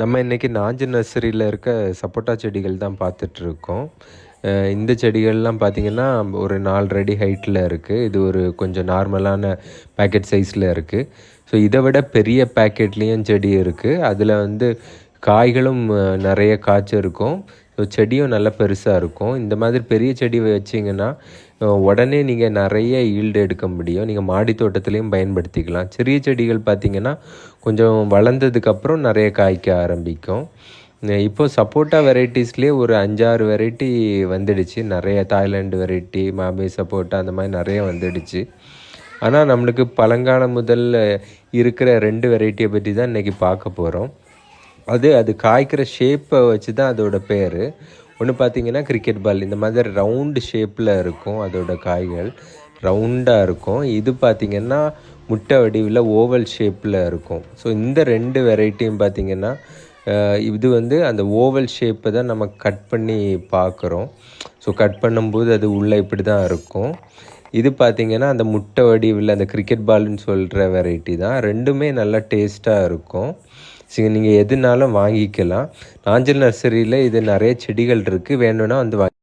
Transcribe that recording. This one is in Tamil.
நம்ம இன்றைக்கி நாஞ்சு நர்சரியில் இருக்க சப்போட்டா செடிகள் தான் பார்த்துட்ருக்கோம். இந்த செடிகள்லாம் பார்த்திங்கன்னா ஒரு நாலு அடி ஹைட்டில் இருக்குது இது ஒரு கொஞ்சம் நார்மலான பேக்கெட் சைஸில் இருக்குது ஸோ இதை விட பெரிய பேக்கெட்லேயும் செடி இருக்குது அதில் வந்து காய்களும் நிறைய காய்ச்சிருக்கும். ஸோ செடியும் நல்லா பெருசாக இருக்கும். இந்த மாதிரி பெரிய செடி வச்சிங்கன்னா உடனே நீங்கள் நிறைய ஈல்டு எடுக்க முடியும். நீங்கள் மாடி தோட்டத்துலேயும் பயன்படுத்திக்கலாம். சிறிய செடிகள் பார்த்தீங்கன்னா கொஞ்சம் வளர்ந்ததுக்கப்புறம் நிறைய காய்க்க ஆரம்பிக்கும். இப்போது சப்போட்டா வெரைட்டிஸ்லேயே ஒரு அஞ்சாறு வெரைட்டி வந்துடுச்சு. நிறைய தாய்லாந்து வெரைட்டி மாபே சப்போட்டா அந்த மாதிரி நிறைய வந்துடுச்சு. ஆனால் நம்மளுக்கு பழங்காலம் முதல்ல இருக்கிற ரெண்டு வெரைட்டியை பற்றி தான் இன்றைக்கி பார்க்க போகிறோம் அது அது காய்க்கிற ஷேப்பை வச்சு தான் அதோட பேர். ஒன்று பார்த்தீங்கன்னா கிரிக்கெட் பால் இந்த மாதிரி ரவுண்டு ஷேப்பில் இருக்கும் அதோட காய்கள். ரவுண்டாக இருக்கும். இது பார்த்திங்கன்னா முட்டை வடிவில் ஓவல் ஷேப்பில் இருக்கும். ஸோ இந்த ரெண்டு வெரைட்டியும் பார்த்தீங்கன்னா இது வந்து அந்த ஓவல் ஷேப்பை தான் நம்ம கட் பண்ணி பார்க்குறோம் ஸோ கட் பண்ணும்போது அது உள்ளே இப்படி தான் இருக்கும். இது பார்த்தீங்கன்னா அந்த முட்டை வடிவில் அந்த கிரிக்கெட் பால்னு சொல்கிற வெரைட்டி தான். ரெண்டுமே நல்லா டேஸ்ட்டாக இருக்கும். ஸோ நீங்கள் எதுனாலும் வாங்கிக்கலாம். நாஞ்சல் நர்சரியில் இது நிறைய செடிகள் இருக்குது வேணும்னா வந்து வாங்கி